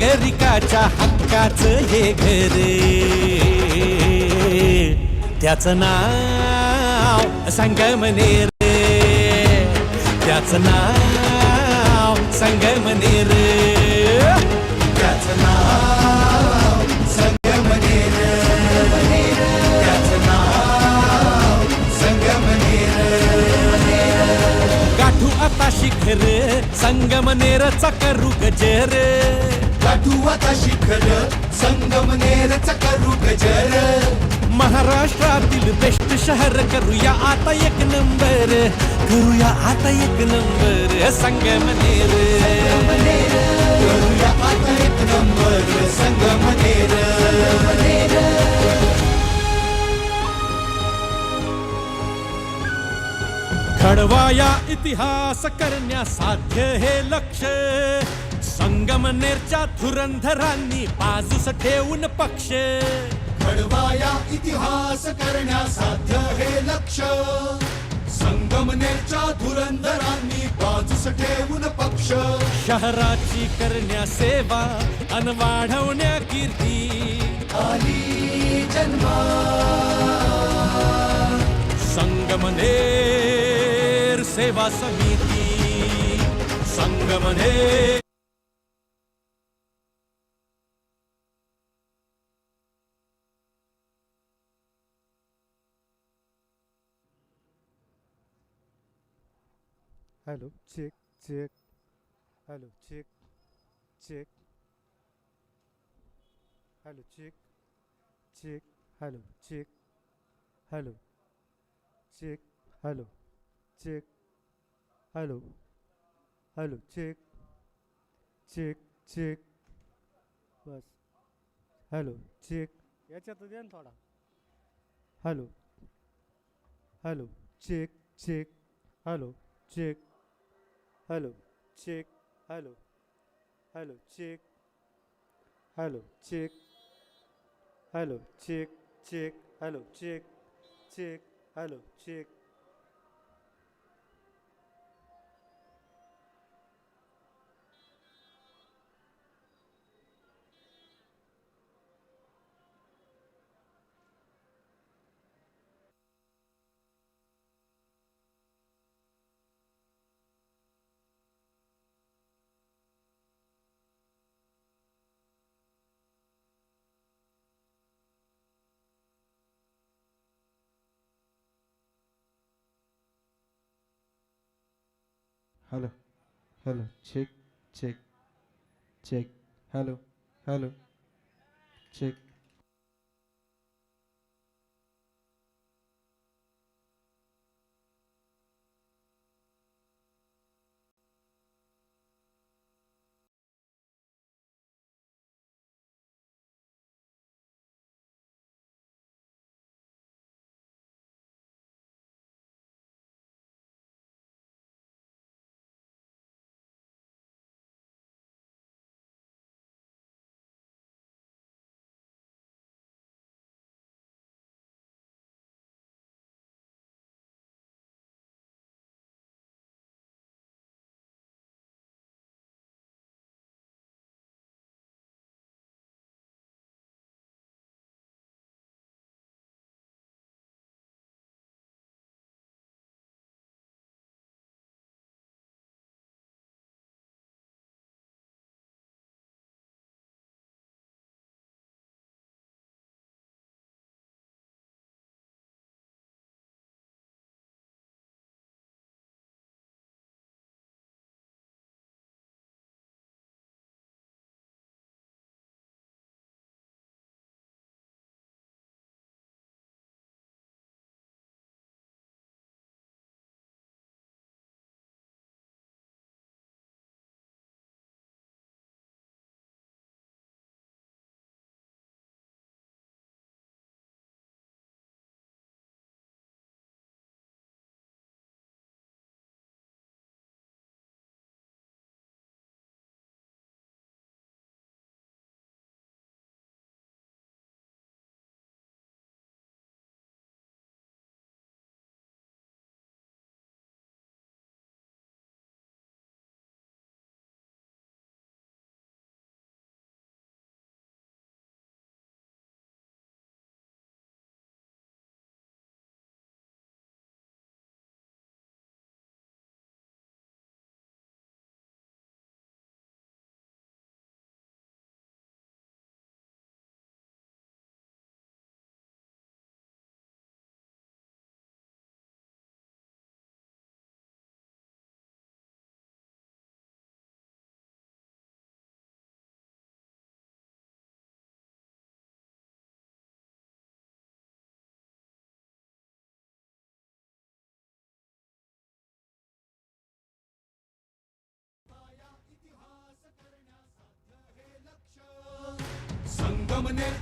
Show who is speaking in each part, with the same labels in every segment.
Speaker 1: नागरिकाच्या हक्काच हे घर त्याचं नाव संगमनेर त्याचं नाव संगमनेर त्याचं नाव संगमनेर त्याचं नाव संगमनेर गाठू आता शिखर संगमनेरचा करू गजर.
Speaker 2: आता शिखर संगमनेरचा करू गजर.
Speaker 1: महाराष्ट्रातील बेस्ट शहर करूया आता एक नंबर करूया आता एक नंबर संगमनेर
Speaker 2: करूया आता एक नंबर संगमनेर
Speaker 1: घडवाया इतिहास करण्या साध्य हे लक्ष. संगमनेरच्या धुरंधरांनी बाजूस ठेवून पक्ष.
Speaker 2: घडवाया इतिहास करण्यासाध्य हे लक्ष. संगमनेरच्या धुरंधरांनी बाजूस ठेवून पक्ष.
Speaker 1: शहराची करण्या सेवा अन वाढवण्या कीर्ती.
Speaker 2: आली जन्मा.
Speaker 1: संगमनेर सेवा समिती. Sangamner
Speaker 3: hello check check hello check check hello check check hello check hello check hello check hello hello check check check बस हॅलो चेक याच्यात द्या ना थोडा hello hello check check hello check hello check hello. Hello check hello check hello check check hello check check hello check
Speaker 4: hello hello check check check hello hello check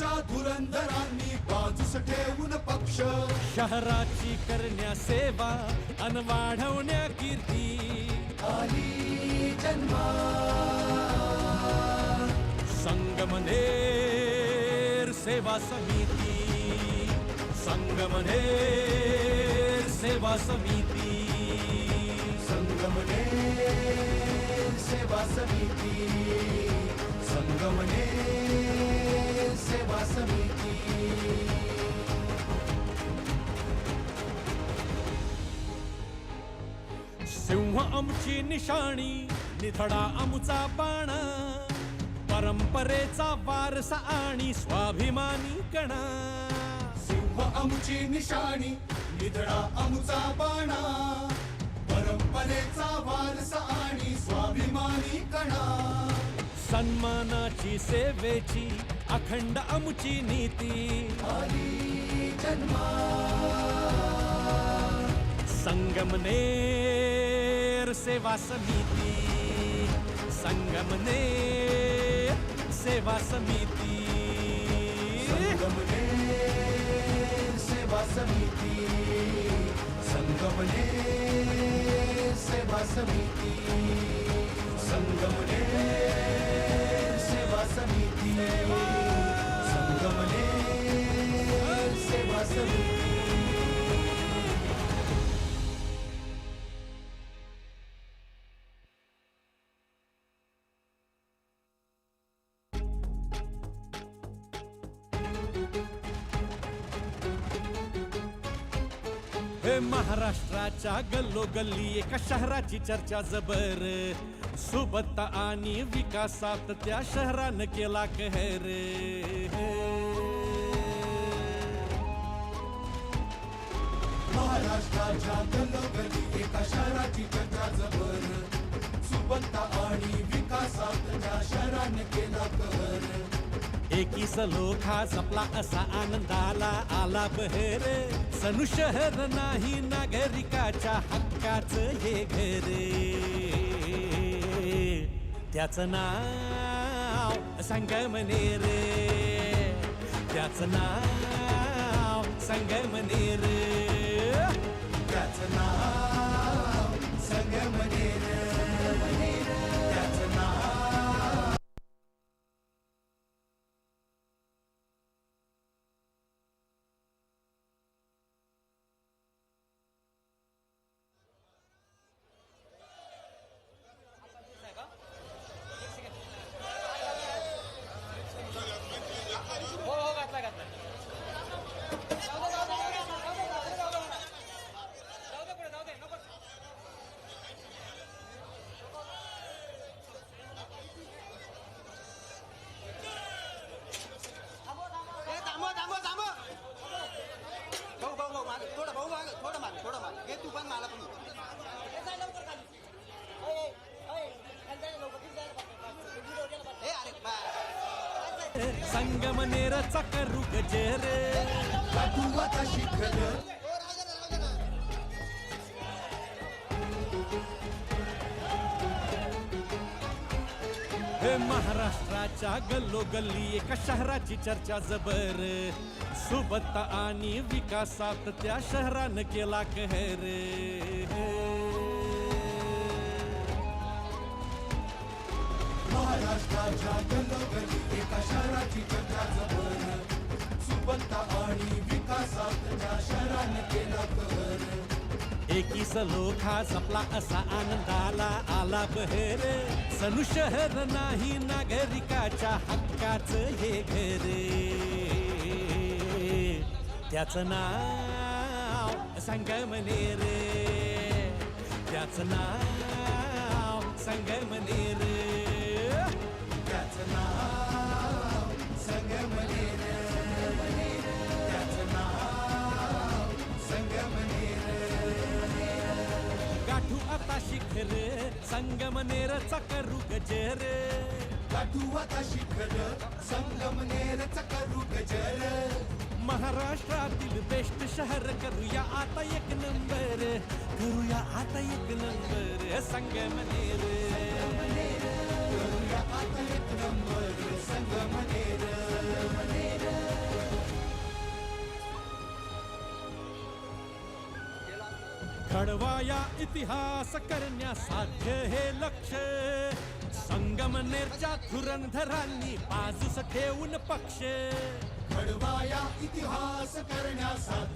Speaker 2: संगमनेरच्या धुरंधरांनी बाजूस ठेवून पक्ष.
Speaker 1: शहराची करण्या सेवा अन वाढवण्या कीर्ती.
Speaker 2: आली जन्मा.
Speaker 1: संगमनेर सेवा समिती. संगमनेर सेवा समिती.
Speaker 2: संगमनेर सेवा समिती.
Speaker 1: आमची निशाणी निधडा आमचा बाणा. परंपरेचा वारसा आणि स्वाभिमानी कणा.
Speaker 2: सिंह आमची निशाणी निधडा आमचा बाणा. परंपरेचा वारसा आणि स्वाभिमानी कणा.
Speaker 1: सन्मानाची सेवेची अखंड आमची नीती.
Speaker 2: जन्मा संगमने
Speaker 1: संगमनेर सेवा समिती संगमनेर सेवा समिती.
Speaker 2: संगमनेर सेवा समिती संगमनेर सेवा समिती. संगमनेर सेवा समिती संगमनेर सेवा समिती.
Speaker 1: महाराष्ट्राच्या गल्लोगल्ली एका शहराची चर्चा जबर. सुबत्ता आणि विकासात त्या शहरानं केला कहर.
Speaker 2: महाराष्ट्राच्या गल्लोगल्ली एका शहराची चर्चा जबर. सुबत्ता आणि विकासात त्या शहरानं केला कहर.
Speaker 1: एकी सलोखा जपला असा आनंदाला आला बहर. सनु शहर नाही नागरिकाच्या हक्काच हे घर. त्याचं नाव संगमनेर त्याचं नाव संगमनेर संगमनेरचा करू गजर।
Speaker 2: काठुवाचा शिखर
Speaker 1: हे महाराष्ट्राच्या गल्लोगल्ली एका शहराची चर्चा जबर. सुबत्ता आणि विकासात त्या शहरानं केला कहर.
Speaker 2: राजा गल्लोगल्ली एका शहराची चर्चा भर सुबत्ता आणि विकासात त्या शहरानं केला कर
Speaker 1: एकी सलोखा जपला असा आनंदाला आला बहर. सनु शहर नाही नागरिकाच्या हक्काच हे घर.
Speaker 2: त्याचं नाव संगमनेर त्याचं नाव संगमनेर
Speaker 1: गाठू आता शिखर संगमनेरचा करू गजर.
Speaker 2: काठुवाचा शिखर संगमनेरचा करू गजर.
Speaker 1: महाराष्ट्रातील बेस्ट शहर करूया आता एक नंबर करूया आता एक नंबर संगमनेर
Speaker 2: करूया आता एक नंबर संगमनेर
Speaker 1: घडवाया इतिहास करण्यासाध्य हे लक्ष. संगमनेरच्या धुरंधरांनी बाजूस ठेवून पक्ष.
Speaker 2: घडवाया इतिहास करण्यासाठी